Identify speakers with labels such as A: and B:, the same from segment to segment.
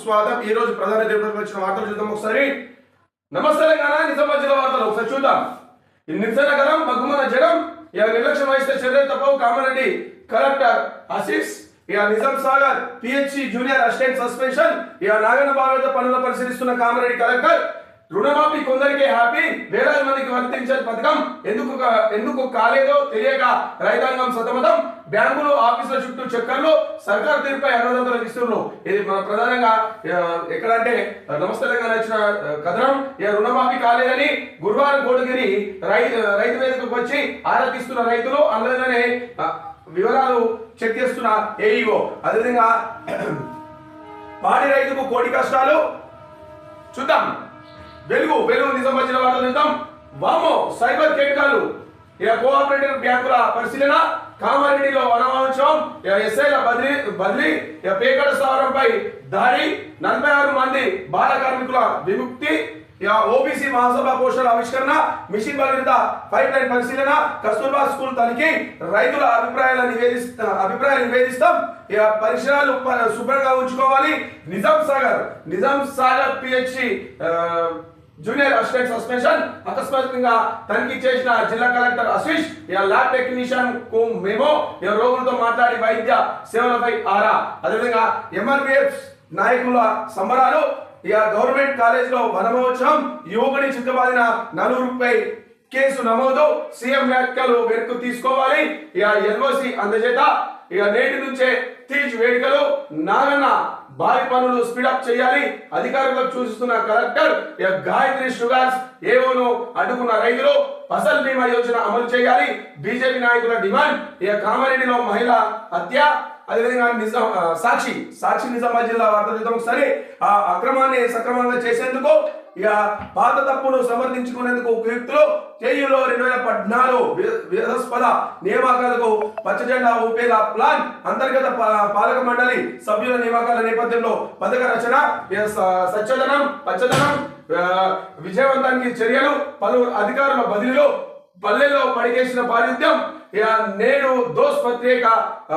A: సుస్వాగతం. ఈ రోజు ప్రధాన దేవతలకు వచ్చిన వార్తలు చూద్దాం ఒకసారి. నమస్తే తెలంగాణ నిజామాబాద్ జిల్లా వార్తలు ఒకసారి చూద్దాం. ఈ నిరసనగరం బగ్గుమన జగం ఇక నిర్లక్ష్యం వహిస్తే చర్యలు తప్పవు కామారెడ్డి కలెక్టర్ ఆశీష్. ఇక Nizam Sagar PHC junior assistant suspension. ఇక నాగన్న భారత పనులు పరిశీలిస్తున్న కామారెడ్డి కలెక్టర్ రుణమాఫీ కొందరికి హ్యాపీ వేలాది మందికి వర్తించే పథకం ఎందుకు ఎందుకు కాలేదో తెలియక రైతాంగం సతమతం. బ్యాంకులు ఆఫీసుల చుట్టూ చక్కర్లు సర్కార్ తీరుపై అన్నదంతల ఇస్తున్నారు. ఇది మన ప్రధానంగా ఎక్కడంటే నమస్తే తెలంగాణ వచ్చిన కథనం. రుణమాఫీ కాలేదని గురువారం కోటగిరి రైతు రైతు వేదికకు వచ్చి ఆరాధిస్తున్న రైతులు అందులోనే వివరాలు చెక్ చేస్తున్న ఏఈఓ అదేవిధంగా పాడి రైతుకు కోటి కష్టాలు. చూద్దాం. వెలుగు వెలుగు నిజం వచ్చిన వార్తలు చూద్దాం వామో సైబర్ కేటకాలు ఇక కోఆపరేటివ్ బ్యాంకుల పరిశీలన కామారెడ్డిలో వనవాంశం ఎస్ఐల బదిలీ బదిలీ. పేకడ స్థావరంపై దాడి. నలభై ఆరు మంది బాల కార్మికుల విముక్తి. ఓబీసీ మహాసభ పోషణ ఆవిష్కరణ మిషన్ భగీరథ పైప్ లైన్ పరిశీలన కస్తూర్బా స్కూల్ తనిఖీ. రైతుల అభిప్రాయాలు నివేదిస్తా అభిప్రాయాలు నివేదిస్తాం. ఇక పరిసరాలు శుభ్రంగా ఉంచుకోవాలి. Nizam Sagar Nizam Sagar PHC junior assistant suspension. అకస్మాత్తుగా తనిఖీ చేసిన జిల్లా కలెక్టర్ అశీష్ ఇలా ల్యాబ్ టెక్నీషియన్కు మేమో ఇక రోగులతో మాట్లాడి వైద్య సేవలపై ఆరా. అదేవిధంగా ఎంఆర్బిఎఫ్ నాయకుల సంబరాలు. ఇక గవర్నమెంట్ కాలేజ్లో వనమోత్సవం యువకుడి చిత్తబాదిన నలుగురుపై కేసు నమోదు. సీఎం వ్యాఖ్యలు వెనక్కు తీసుకోవాలి. ఇక ఎల్ఓసి అందజేత. ఇక నేటి నుంచే తీర్చి వేడుకలు నాగన్న భారీ పనులు స్పీడప్ చేయాలి. అధికారులకు సూచిస్తున్న కలెక్టర్ ఇక గాయత్రి షుగర్స్ ఏవోను అడ్డుకున్న రైతులు ఫసల్ బీమా యోజన అమలు చేయాలి. బీజేపీ నాయకుల డిమాండ్ ఇక కామారెడ్డిలో మహిళ హత్య అదేవిధంగా నిజాం సాక్షి సాక్షి నిజామాబాద్ జిల్లా వార్త చూద్దాం ఒకసారి ఆ అక్రమాన్ని సక్రమంగా చేసేందుకు ఇక పాత తప్పును సమర్థించుకునేందుకు ఉపయుక్తులు కేయులో రెండు వేల పద్నాలుగు వి- నియామకాలకు పచ్చజెండా ఉపేలా ప్లాన్ అంతర్గత పాలక మండలి సభ్యుల నియామకాల నేపథ్యంలో పథక రచన సచ్చదనం పచ్చదనం విజయవంతానికి చర్యలు పలు అధికారుల బదిలీలు పల్లెల్లో పడికేసిన పారిత్యం నేడు దోస్ పత్రిక ఆ,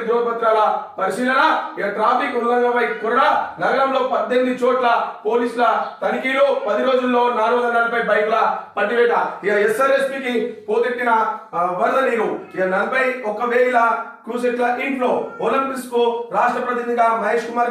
A: ధ్రువపత్రాల పరిశీలన ఇక ట్రాఫిక్ ఉల్లంఘనపై కురడ నగరంలో పద్దెనిమిది చోట్ల పోలీసుల తనిఖీలు పది రోజుల్లో నాలుగు వందల నలభై బైక్ల పట్టివేట. ఇక ఎస్ఆర్ఎస్పికి పోతెట్టిన వరద నీరు ఇక నలభై ఒక్క వేల క్రూసెట్ల ఇంట్లో ఒలింపిక్స్కు రాష్ట్ర ప్రతినిధిగా మహేష్ కుమార్